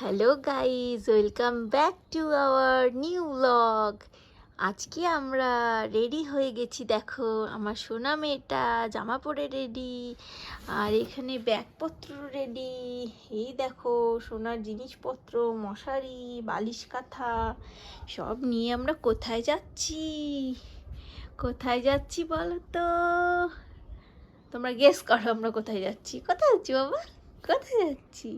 Hello guys welcome back to our new vlog আজকে আমরা ready হয়ে গেছি, দেখো, আমার সোনা মেয়েটা জামা পরে রেডি আর এখানে ব্যাগপত্র রেডি এই দেখো, সোনার জিনিসপত্র, মশারি, বালিশ কাঁথা, সব নিয়ে আমরা কোথায় যাচ্ছি? কোথায় যাচ্ছি বলো তো? তোমরা গেস করো আমরা কোথায় যাচ্ছি। কোথায় যাচ্ছি বাবা? কোথায় যাচ্ছি?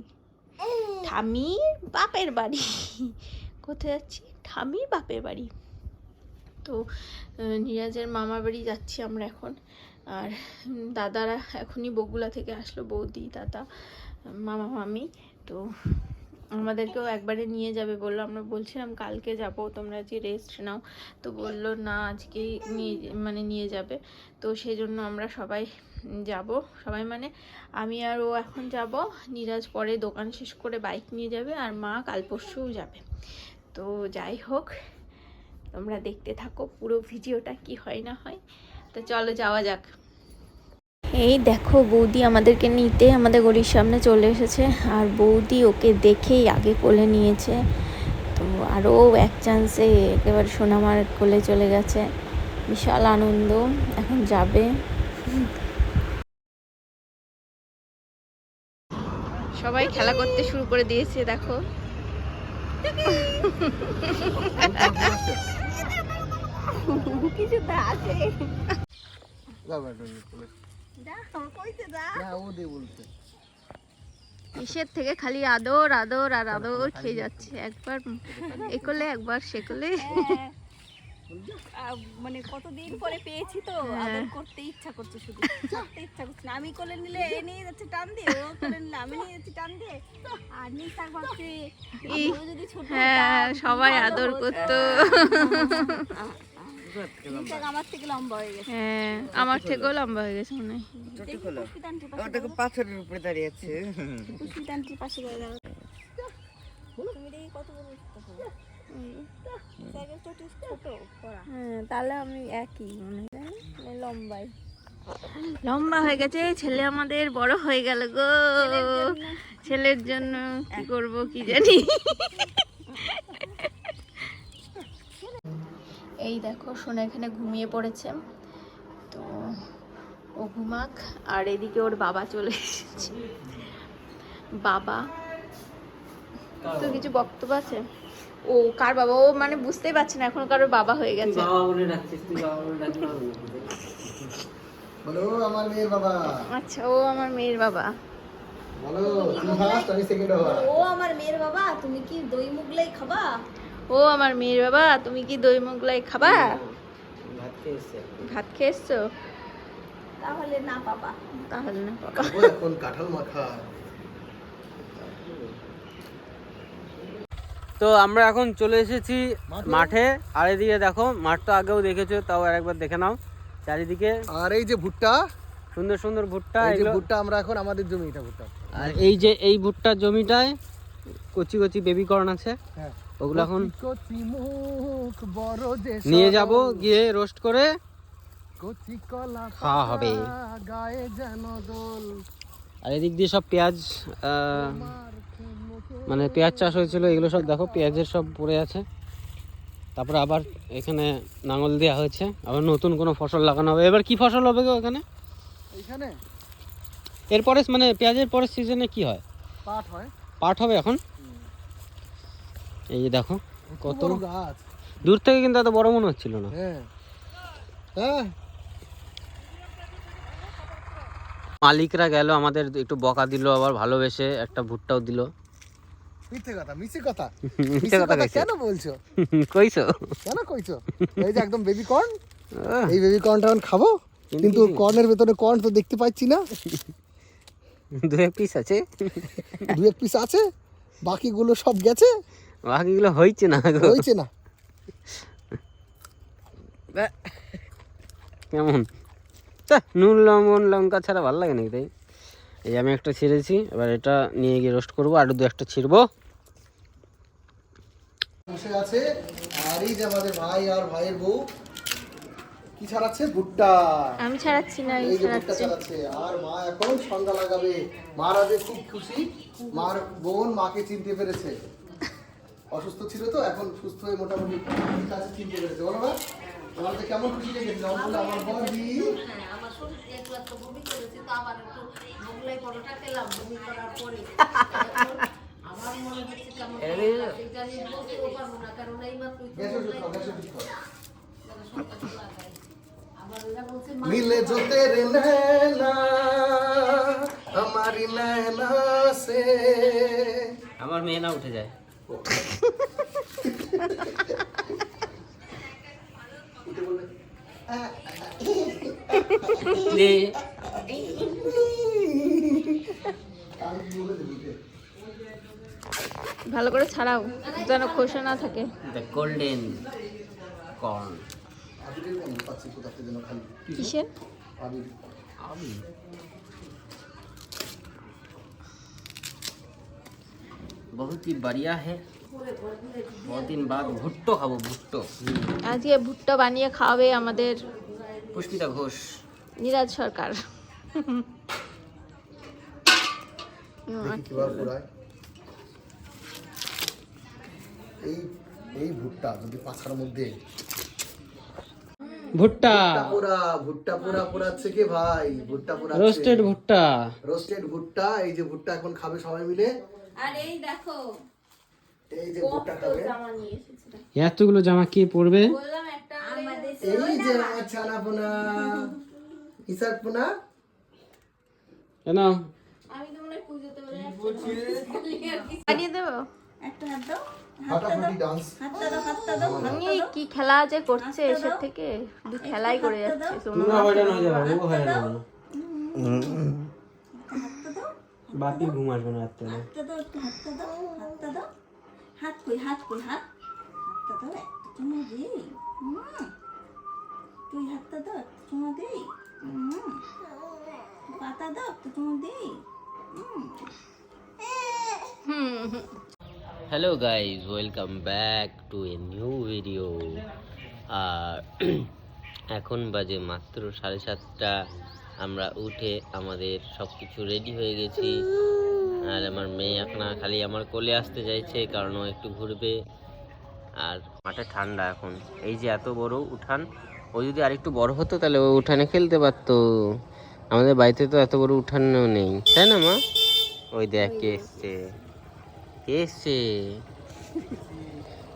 ঠামির বাপের বাড়ি। কোথায় যাচ্ছি? ঠামির বাপের বাড়ি। তো নীরাজের মামার বাড়ি যাচ্ছি আমরা এখন। আর দাদারা এখনই বগুলা থেকে আসলো, বৌদি, দাদা, মামা, মামি। তো, আমাদেরকেও একবারে নিয়ে যাবে বলল। আমরা বলছিলাম, কালকে যাব, তোমরা যে রেস্ট নাও। তো বলল, না, আজকেই নিয়ে মানে নিয়ে যাবে। তো সেই জন্য আমরা সবাই যাব সবাই মানে। আমি আর ও এখন যাব। নিরাজ পরে দোকান শেষ করে বাইক নিয়ে যাবে আর মা কাল পরশুও যাবে। তো যাই হোক, তোমরা দেখতে থাকো পুরো ভিডিওটা কি হয় না হয়। তো চলো যাওয়া যাক। এই দেখো বৌদি আমাদেরকে নিতে, আমাদের গলির সামনে চলে এসেছে। আর বৌদি ওকে দেখেই আগে কোলে নিয়েছে। তো আরও এক চান্সে একেবারে সোনামার কোলে চলে গেছে। বিশাল আনন্দ, এখন যাবে। সবাই খেলা করতে শুরু করে দিয়েছে দেখো। কিছু তো আছে। ইসের থেকে? খালি আদর আদর আর আদর খেয়ে যাচ্ছে। একবার এ করলে একবার সে করলে আহ, মানে কতদিন পরে পেয়েছি তো? হ্যাঁ। আদর করতে ইচ্ছা করছে শুধু। আমি কোলে নিলে এ নিয়ে যাচ্ছে টান দিয়ে ও কোলে নিলে আমি নিয়ে যাচ্ছি টান দিয়ে। আর ভাবছে ই- ও যদি ছোট হ্যাঁ সবাই আদর করতো। আমার থেকে লম্বা হয়ে গেছে। হ্যাঁ আমার থেকেও লম্বা হয়ে গেছে মনে হয়। পাথরের উপরে দাঁড়িয়ে আছে। দাঁড়াও। পাশে দাঁড়াও। তুমি দেখি কত বড় দেখো। নিশাকের তো একটু ছোট হ্যাঁ তাহলে আমি একই মনে হয়। মানে লম্বাই। লম্বা হয়ে গেছে ছেলে আমাদের বড় হয়ে গেল গো। ছেলের জন্য কি করব কি জানি। এই দেখো সোনা এখানে ঘুমিয়ে পড়েছে। তো ও ঘুমাক আর এদিকে ওর বাবা চলে এসেছে। বাবা তো কিছু বক্তব্য আছে? ও কার বাবা? ও মানে বুঝতেই পারছে না এখন কারোর বাবা হয়ে গেছে। বাবা বলে ডাকছিস তুই বাবা বলে ডাকলে হবে না। বলো আমার মেয়ের বাবা। আচ্ছা ও আমার মেয়ের বাবা। বলো তুমি ফার্স্ট আমি সেকেন্ড ও আমার মেয়ের বাবা তুমি কি দই মুগলাই খাবা? ও আমার মেয়ের বাবা তুমি কি দই মোগলাই খাবা? ভাত খেয়েছে? ভাত খেয়ে এসছো তাহলে না পাবা। তাহলে না বাবা এখন কাঁঠাল মাখা। তো আমরা এখন চলে এসেছি মাঠে? আর এদিকে দেখো মাঠটা আগেও দেখেছ তাও আর একবার দেখে নাও। চারিদিকে আর এই যে ভুট্টা সুন্দর সুন্দর ভুট্টা এই যে ভুট্টা আমরা এখন আমাদের জমি এটা ভুট্টা। আর এই যে এই ভুট্টার জমিটায় কচি কচি বেবি কর্ন আছে। হ্যাঁ। ওগুলো এখন নিয়ে যাব গিয়ে রোস্ট করে কচি কলা খাওয়া হবে। গায়ে যেন দোল। আর এদিক দিয়ে সব পেঁয়াজ মানে পেঁয়াজ চাষ হয়েছিল এগুলো সব দেখো পেঁয়াজের সব পড়ে আছে। তারপরে আবার এখানে নাঙল দেওয়া হয়েছে। আবার নতুন কোনো ফসল লাগানো হবে। এবার কি ফসল হবে গো এখানে? এইখানে? এরপরে মানে পেঁয়াজের পরের সিজনে কি হয়? পাট হয়। পাট হবে এখন? এই যে দেখো কত গাছ। দূর থেকে কিন্তু এত বড় মনে হচ্ছিল না। হ্যাঁ। হ্যাঁ। মালিকরা গেল আমাদের একটু বকা দিল আবার ভালোবেসে একটা ভুট্টাও দিল। মিথ্যে কথা কথা। কথা কেন বলছো? কইছো? কেন কইছো? এই যে একদম বেবি কর্ন এই বেবি কর্নটা এখন খাব কিন্তু কর্নের ভেতরে কর্ন তো দেখতে পাচ্ছি না। দু এক পিস আছে? দু এক পিস আছে বাকিগুলো সব গেছে। বাকিগুলো হয়েছে না হয়েছে না। কেমন? নুন লবণ লঙ্কা ছাড়া ভালো লাগে নাকি তাই? এই আমি একটা ছিঁড়েছি এবার এটা নিয়ে গিয়ে রোস্ট করব আর দু একটা ছিঁড়বো। বসে আছে। আর এই যে আমাদের ভাই আর ভাইয়ের বউ কি ছাড়াচ্ছে? ভুট্টা। আমি ছাড়াচ্ছি না এই যে ভুট্টা ছাড়াচ্ছে। আর মা এখন সন্ধ্যা লাগাবে। মারা যে খুব খুশি। মার বোন মাকে চিনতে পেরেছে। অসুস্থ ছিল তো এখন সুস্থ হয়ে মোটামুটি ঠিক আছে চিনতে পেরেছে। বলো না তোমার তো কেমন খুশি লেগেছিল আমার আমার বৌদি আমার করেছে তো আবার একটু মোগলাই পরোটা খেলাম বমি করার পরে। মিলে জোতে রে নয়না সে আমার মেয়ে না উঠে যায় ভালো করে ছাড়াও যেন খোসা না থাকে দ্য গোল্ডেন কর্ন আবিরের গন্ধ পাচ্ছি কোথা থেকে যেন খালি কিসের আবির बहुत ही बढ़िया है बहुत दिन बाद ভুট্টো খাবো ভুট্টো আজকে ভুট্টা বানিয়ে খাওয়াবে আমাদের পুষ্পিতা ঘোষ নিরাজ সরকার এই এই ভুট্টা যদি পাছার মধ্যে। ভুট্টা। ভুট্টা পোড়া ভুট্টা পোড়া পোড়াচ্ছে কে ভাই? ভুট্টা পোড়া রোস্টেড ভুট্টা। রোস্টেড ভুট্টা এই যে ভুট্টা এখন খাবে সবাই মিলে। আর এই দেখো এই যে ভুট্টা খাবে। এতগুলো জামা কি পরবে? বললাম একটা আমাদের এই যে আমার ছানা পোনা। ইসার পোনা। কেন আমি তো পুজোতে বলে বানিয়ে দেবো? একটা হাত দাও। কি খেলা যে করছে এসব থেকে? খেলাই করে যাচ্ছে বাপি ঘুম আসবে না রাত্রে হাতটা দাও একটু হাতটা দাও হাতটা দাও। হাত কই হাত কই হাত? হাতটা দাও একটা চুমু দিই। হুম। তুই হাতটা দাও একটা চুমু দিই। পাতা দাও একটা চুমু দিই। Hello guys welcome back to a new video আর এখন বাজে মাত্র সাড়ে সাতটা। আমরা উঠে আমাদের সব কিছু রেডি হয়ে গেছি। আর আমার মেয়ে এখন খালি আমার কোলে আসতে চাইছে, কারণ ও একটু ঘুরবে। আর মাঠে ঠান্ডা এখন। এই যে এত বড় উঠান, ও যদি আরেকটু বড় হতো, তাহলে ও উঠানে খেলতে পারতো। আমাদের বাড়িতে তো এত বড় উঠানও নেই। তাই না, মা? ওই দেখ, কে এসছে। কে এসছে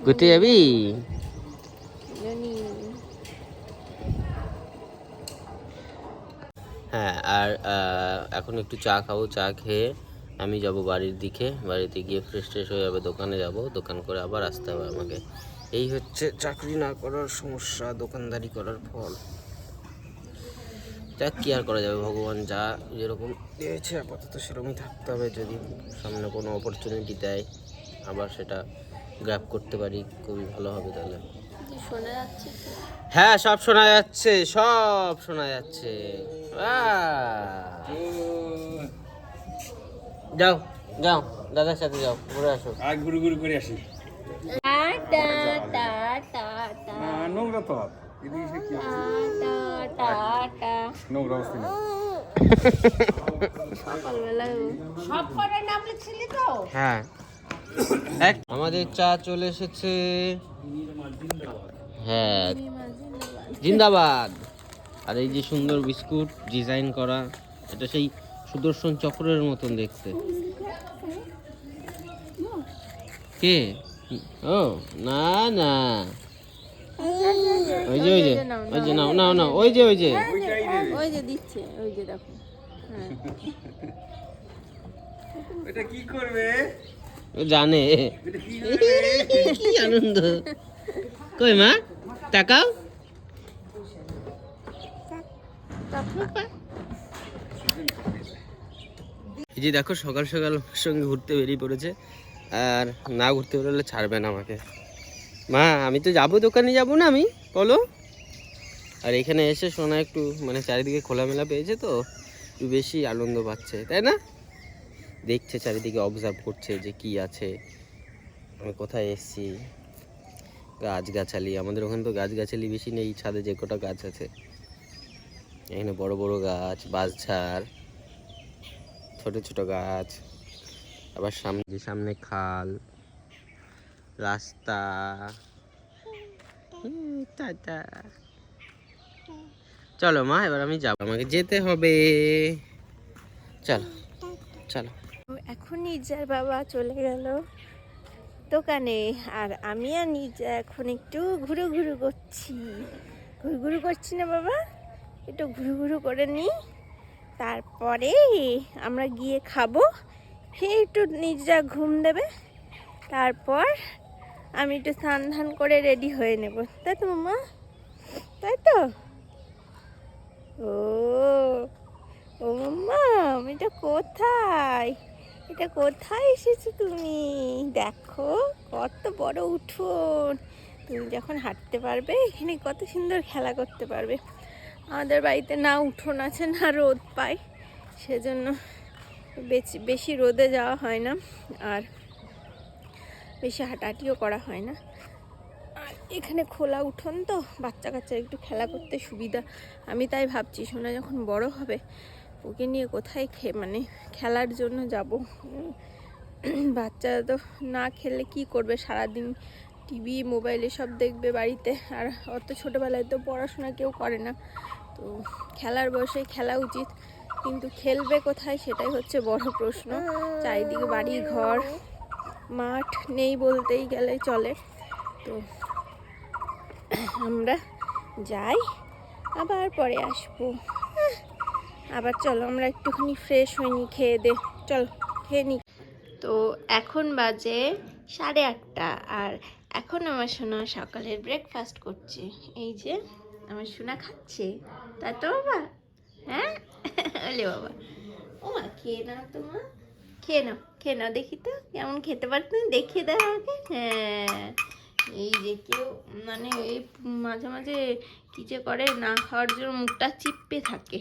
ঘুরতে যাবি হ্যাঁ আর এখন একটু চা খাব, চা খেয়ে আমি যাব বাড়ির দিকে। বাড়িতে গিয়ে ফ্রেশ ট্রেশ হয়ে যাবে দোকানে যাব। দোকান করে আবার আসতে হবে আমাকে। এই হচ্ছে চাকরি না করার সমস্যা, দোকানদারি করার ফল। যাক কি আর করা যাবে ভগবান যা যেরকম দিয়েছে আপাতত সেরকমই থাকতে হবে। যদি সামনে কোনো অপরচুনিটি দেয় আবার সেটা গ্র্যাব করতে পারি খুবই ভালো হবে তাহলে। হ্যাঁ সব শোনা যাচ্ছে সব শোনা যাচ্ছে! যাও যাও দাদার সাথে যাও ঘুরে আসো। টাটা টাটা টাটা নোংরা তো হ্যাঁ। আমাদের চা চলে এসেছে। হ্যাঁ। জিন্দাবাদ। আর এই যে সুন্দর বিস্কুট ডিজাইন করা এটা সেই সুদর্শন চক্রের মতন দেখতে। কে? ও না না। ওই যে ওই যে ওই যে নাও নাও নাও ওই যে ওই যে। ওই যে দিচ্ছে ওই যে দেখো। হ্যাঁ। এটা কি করবে? জানে। কি আনন্দ। কই মা? টাকাও এই যে দেখো সকাল সকাল সঙ্গে ঘুরতে বেরিয়ে পড়েছে। আর না ঘুরতে বেরোলে ছাড়বে না আমাকে। মা, আমি তো যাব, দোকানে যাব না আমি? বলো। আর এখানে এসে সোনা একটু মানে চারিদিকে খোলামেলা পেয়েছে তো, একটু বেশি আনন্দ পাচ্ছে, তাই না? দেখছে চারিদিকে অবজার্ভ করছে যে কি আছে। আমি কোথায় এসেছি? গাছগাছালি, আমাদের ওখানে তো গাছগাছালি বেশি নেই, ছাদে যে কটা গাছ আছে। এখানে বড় বড় গাছ বাঁশঝাড় ছোট ছোট গাছ, আবার সামনে সামনে খাল। রাস্তা। চলো মা, এবার আমি যাব। আমাকে যেতে হবে। চলো চলো। এখন নির্জার বাবা চলে গেল দোকানে, আর আমি আর নির্জা এখন একটু ঘুরু ঘুরু করছি। ঘুরু ঘুরু করছি না বাবা? একটু ঘুরু ঘুরু করে নিই। তারপরে আমরা গিয়ে খাব। খেয়ে একটু নির্জা ঘুম দেবে। তারপর আমি একটু স্নান ধান করে রেডি হয়ে নেব। তাই তো, মামা? তাই তো? ও ও মাম্মা এটা কোথায়? এটা কোথায় এসেছ তুমি? দেখো, কত বড় উঠোন। তুমি যখন হাঁটতে পারবে, এখানে কত সুন্দর খেলা করতে পারবে। আমাদের বাড়িতে না উঠোন আছে, না রোদ পাই সেজন্য বেশি রোদে যাওয়া হয় না। আর বেশি হাঁটাহাঁটিও করা হয় না। আর এখানে খোলা উঠোন তো বাচ্চা কাচ্চা একটু খেলা করতে সুবিধা। আমি তাই ভাবছি, সোনা যখন বড় হবে, ওকে নিয়ে কোথায় খে মানে খেলার জন্য যাব? বাচ্চা তো না খেলে কি করবে? সারাদিন টিভি, মোবাইলে সব দেখবে বাড়িতে। আর অত ছোটোবেলায় তো পড়াশোনা কেউ করে না। তো খেলার বয়সে খেলা উচিত, কিন্তু খেলবে কোথায় সেটাই হচ্ছে বড় প্রশ্ন। চারিদিকে বাড়ি ঘর মাঠ নেই বলতেই গেলে চলে তো আমরা যাই আবার পরে আসব আবার চলো আমরা একটুখানি ফ্রেশ হইনি খেয়ে দে চলো খেয়ে নি তো এখন বাজে সাড়ে আটটা আর এখন আমার সোনা সকালের ব্রেকফাস্ট করছে এই যে আমার সোনা খাচ্ছে তাই তো বাবা হ্যাঁ বাবা ও মা খেয়ে নাও তো মা খেয়ে নাও খেয়ে নাও দেখি তো, কেমন খেতে পারো তুমি? দেখিয়ে দাও আমাকে। হ্যাঁ এই যে কেউ মানে এই মাঝে মাঝে কী যে করে, না খাওয়ার জন্য মুখটা চিপে থাকে।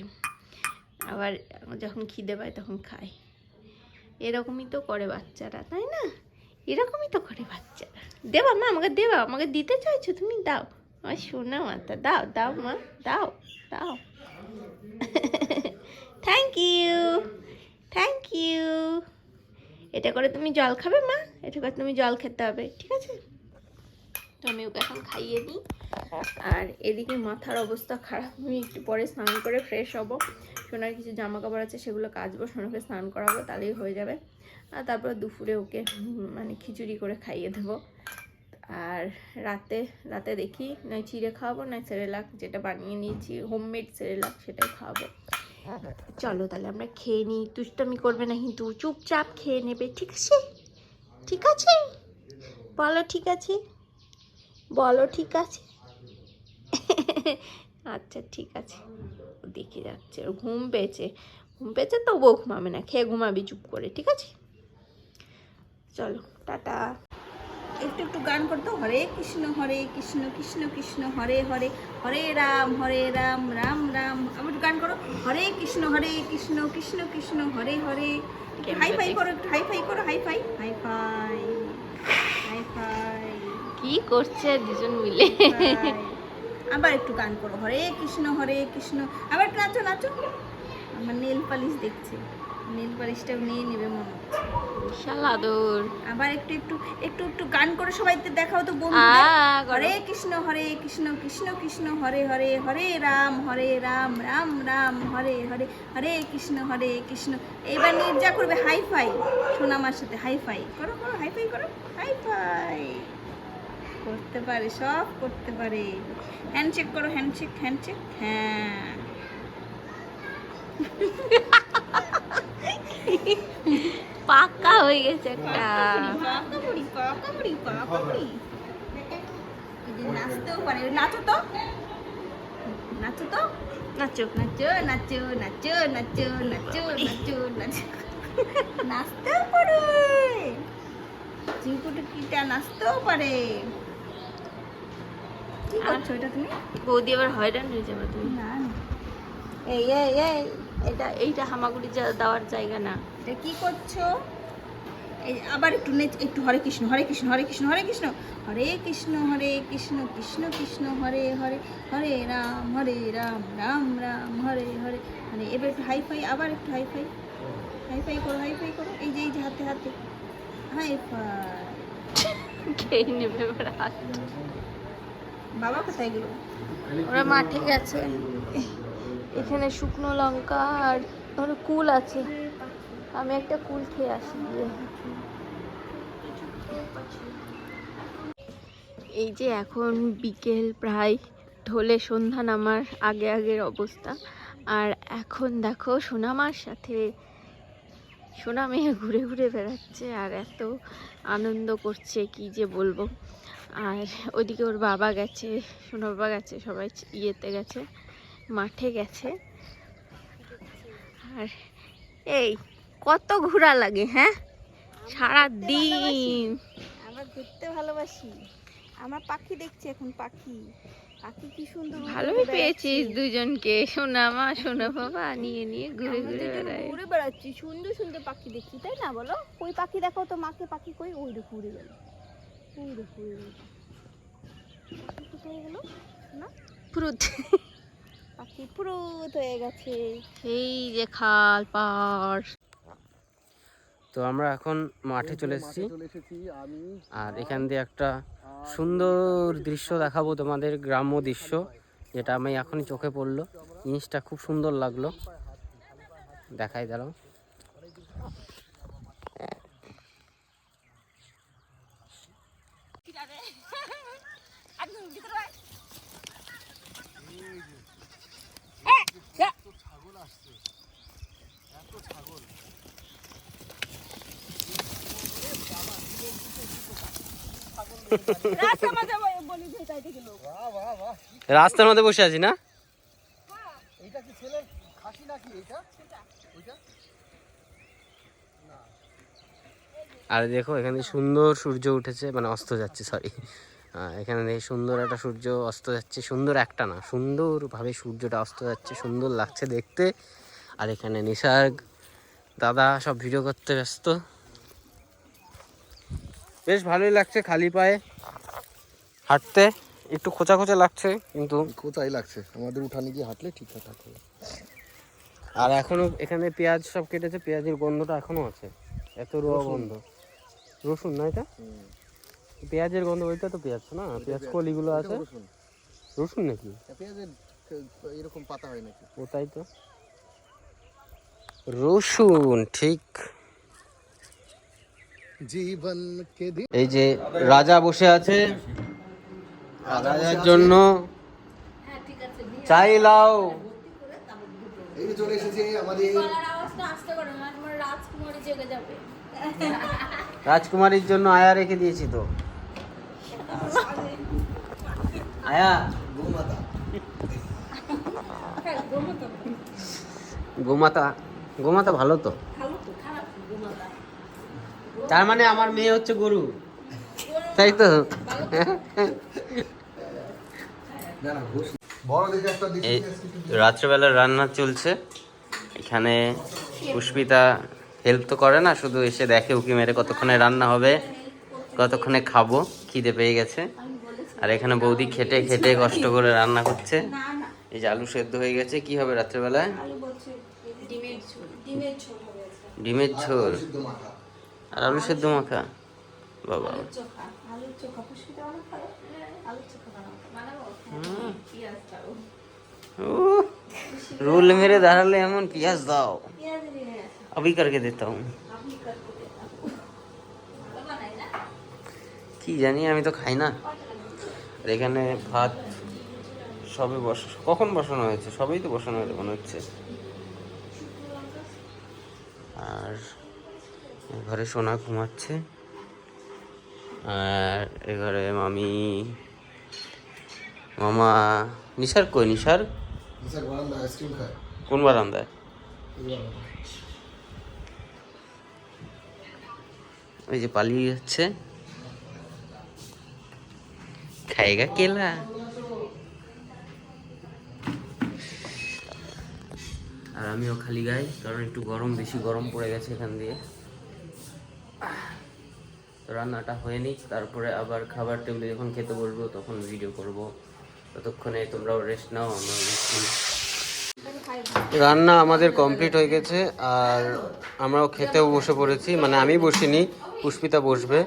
আবার যখন খিদে পায় তখন খায়। এরকমই তো করে বাচ্চারা, তাই না? এরকমই তো করে বাচ্চারা। দেবা মা, আমাকে দেবা, আমাকে দিতে চাইছো তুমি? দাও। আমার শোনা মাতা দাও দাও মা, দাও দাও। থ্যাংক ইউ থ্যাংক ইউ এটা করে তুমি জল খাবে, মা? এটা করে তুমি জল খেতে হবে, ঠিক আছে? তো আমি ওকে এখন খাইয়ে নিই আর এদিকে মাথার অবস্থা খারাপ, আমি একটু পরে স্নান করে ফ্রেশ হব। সোনার কিছু জামা কাপড় আছে, সেগুলো কাচবো, সোনাকে স্নান করাবো, তাহলেই হয়ে যাবে। আর তারপর দুপুরে ওকে মানে খিচুড়ি করে খাইয়ে দেবো। আর রাতে রাতে দেখি নয় চিড়ে খাওয়াবো নয় সেরেলাক, যেটা বানিয়ে নিয়েছি হোমমেড সেরেলাক, সেটাই খাওয়াবো। চলো তাহলে আমরা খেয়ে নিই। দুষ্টামি করবে না কিন্তু চুপচাপ খেয়ে নেবে, ঠিক আছে? ঠিক আছে? বলো ঠিক আছে? বলো ঠিক আছে? আচ্ছা ঠিক আছে। দেখে যাচ্ছে ঘুম পেয়েছে। ঘুম পেয়েছে তবুও ঘুমাবে না, খেয়ে ঘুমাবি চুপ করে, ঠিক আছে? চলো, টাটা। একটু একটু গান করতো হরে কৃষ্ণ হরে কৃষ্ণ কৃষ্ণ কৃষ্ণ হরে হরে হরে রাম হরে রাম রাম রাম। আবার একটু গান করো হরে কৃষ্ণ হরে কৃষ্ণ কৃষ্ণ কৃষ্ণ হরে হরে। হাই ফাই করো একটু হাই ফাই করো high five high five high five কি করছে দুজন মিলে? আবার একটু গান করো হরে কৃষ্ণ হরে কৃষ্ণ। আবার একটু নাচো নাচো। আমার নেল পালিশ দেখছে। নেল পালিশটাও নিয়ে নেবে মনে আদর। আবার একটু একটু একটু একটু গান করে সবাই তো দেখাও তো বন্ধু হরে কৃষ্ণ হরে কৃষ্ণ কৃষ্ণ কৃষ্ণ হরে হরে হরে রাম হরে রাম রাম রাম হরে হরে হরে কৃষ্ণ হরে কৃষ্ণ। এইবার নির্জা করবে হাই ফাই সোনামার সাথে হাই ফাই করো করো হাই ফাই করো। হাই ফাই করতে পারে সব করতে পারে। হ্যান্ডশেক করো হ্যান্ডশেক হ্যান্ডশেক হ্যাঁ। পাকা হয়ে গেছে একটা। নাচতেও পারে। নাচো তো। নাচো তো। নাচো। নাচো নাচো নাচো নাচো নাচো নাচো নাচো। নাচতেও পারে। নাচতেও পারে। কি করছ এটা তুমি? বৌদি আবার হয়রান হয়ে যাবে তুমি। না না। এই এই এই। এটা এইটা হামাগুড়ি যা- দেওয়ার জায়গা না। এটা কি করছ? এই আবার একটু নেচ একটু হরে কৃষ্ণ হরে কৃষ্ণ হরে কৃষ্ণ হরে কৃষ্ণ হরে কৃষ্ণ হরে কৃষ্ণ কৃষ্ণ কৃষ্ণ হরে হরে হরে রাম হরে রাম রাম রাম হরে হরে হরে। এবার একটু হাই ফাই আবার একটু হাই ফাই হাই ফাই করো হাই ফাই করো। এই যে এই যে হাতে হাতে। হাই ফাই খেয়ে নেবে বাবা কোথায় গেল? ওরা মাঠে গেছে। এখানে শুকনো লঙ্কা আর ধরো কুল আছে। আমি একটা কুল খেয়ে আসি। এই যে এখন বিকেল, প্রায় ঢোলে সন্ধ্যা নামার আগে আগের অবস্থা। আর এখন দেখো সোনামার সাথে সোনা মেয়ে ঘুরে ঘুরে বেড়াচ্ছে আর এত আনন্দ করছে, কি যে বলব। আর ওইদিকে ওর বাবা গেছে সোনা বাবা গেছে, সবাই ইয়েতে গেছে। মাঠে গেছে। আর এই কত ঘোরা লাগে হ্যাঁ? সারা দিন আমরা ঘুরতে ভালোবাসি। আমার পাখি দেখছি এখন পাখি। পাখি কি সুন্দর ভালোই। পেয়েছিস দুজনকে। সোনা মা সোনা বাবা নিয়ে নিয়ে ঘুরে ঘুরে বেড়ায়। ঘুরে বেড়াচ্ছি সুন্দর সুন্দর পাখি দেখছি তাই না বলো? ওই পাখি দেখো তো মাকে পাখি কই? ওই দেখো উড়ে গেল। ওই দেখো উড়ে গেল। কোথায় গেল? না? ফুরুত পাখি ফুরুত হয়ে গেছে। সেই যে খাল পাড় তো আমরা এখন মাঠে চলে এসেছি। আর এখান দিয়ে একটা সুন্দর দৃশ্য দেখাবো তোমাদের গ্রাম্য দৃশ্য যেটা আমি এখনই চোখে পড়ল। জিনিসটা খুব সুন্দর লাগল। দেখাই দাঁড়াও। রাস্তার মধ্যে বসে আছি না? এইটা কি ছেলের খাসি নাকি এটা? ওইটা? আর দেখো এখানে সুন্দর সূর্য উঠেছে মানে অস্ত যাচ্ছে সরি এখানে দেখি সুন্দর একটা সূর্য অস্ত যাচ্ছে সুন্দর একটা না সুন্দরভাবে সূর্যটা অস্ত যাচ্ছে সুন্দর লাগছে দেখতে। আর এখানে নিসার্গ দাদা সব ভিডিও করতে ব্যস্ত। বেশ ভালোই লাগছে খালি পায়ে। হাঁটতে একটু খোঁচা খোঁচা লাগছে কিন্তু কোথায় লাগছে? আমাদের উঠানে গিয়ে হাঁটলে ঠিকঠাক থাকবে। আর এখনও এখানে পেঁয়াজ সব কেটেছে পেঁয়াজের গন্ধটা এখনও আছে। এত রোয়া গন্ধ। রসুন না এটা? পেঁয়াজের গন্ধ ওইটা তো পেঁয়াজ না পেঁয়াজ কলিগুলো আছে। রসুন। নাকি? পেঁয়াজের এরকম পাতা হয় নাকি? ওটাই তো। রসুন ঠিক। জীবন এই যে রাজা বসে আছে রাজার জন্য চাই লাও এই যে চলে এসেছে আমাদের রাজকুমারী জেগে যাবে। রাজকুমারীর জন্য আয়া রেখে দিয়েছি তো। আয়া। গোমাতা। গোমাতা। গোমাতা। ভালো তো। তার মানে আমার মেয়ে হচ্ছে গরু। তাই তো? রাত্রেবেলার রান্না চলছে। এখানে পুষ্পিতা হেল্প তো করে না, শুধু এসে দেখে উকি মেরে কতক্ষণে রান্না হবে, কতক্ষণে খাব, খিদে পেয়ে গেছে। আর এখানে বৌদি খেটে খেটে কষ্ট করে রান্না করছে। এই যে আলু সেদ্ধ হয়ে গেছে, কি হবে রাত্রেবেলায়? ডিমের ঝোল। আর আলু সেদ্ধ মাখা? বাবা। উহ, রোল মেরে দাঁড়ালে এমন পেঁয়াজ দাও अभी करके देता हूँ কি জানি আমি তো খাই না আর এখানে ভাত সবে বস কখন বসানো হয়েছে সবেই তো বসানো হয়েছে মনে হচ্ছে আর এ ঘরে সোনা ঘুমাচ্ছে আর এ ঘরে মামি মামা নিসার কই? নিসার? আইসক্রিম কোন বারান্দায়? ওই যে পালিয়ে যাচ্ছে। খাইগা কেলা? আর আমিও খালি গাই কারণ একটু গরম বেশি গরম পড়ে গেছে এখান দিয়ে। রান্নাটা হয়ে নিক তারপরে আবার খাবার টেবিলে যখন খেতে বসবো তখন ভিডিও করব। ততক্ষণে তোমরাও রেস্ট নাও রেস্ট নিই। রান্না আমাদের কমপ্লিট হয়ে গেছে, আর আমরাও খেতেও বসে পড়েছি। মানে আমি বসিনি, পুষ্পিতা বসবে।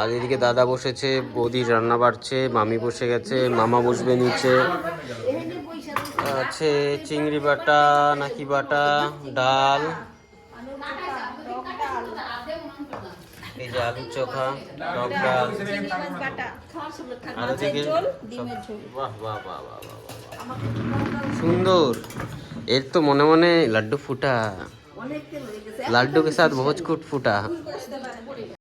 আর এদিকে দাদা বসেছে বৌদির রান্না বাড়ছে, মামি বসে গেছে, মামা বসবে নিচে। আছে চিংড়ি বাটা, নাকি বাটা, ডাল এই যে আলু চোখা টক ডাল। আর থেকে বাহ বাহ বাহ বাহ বাহ বাহ, বাহ। সুন্দর। এর তো মনে মনে লাড্ডু ফুটা। লাড্ডু কে সাথ ভোজ কুট ফুটা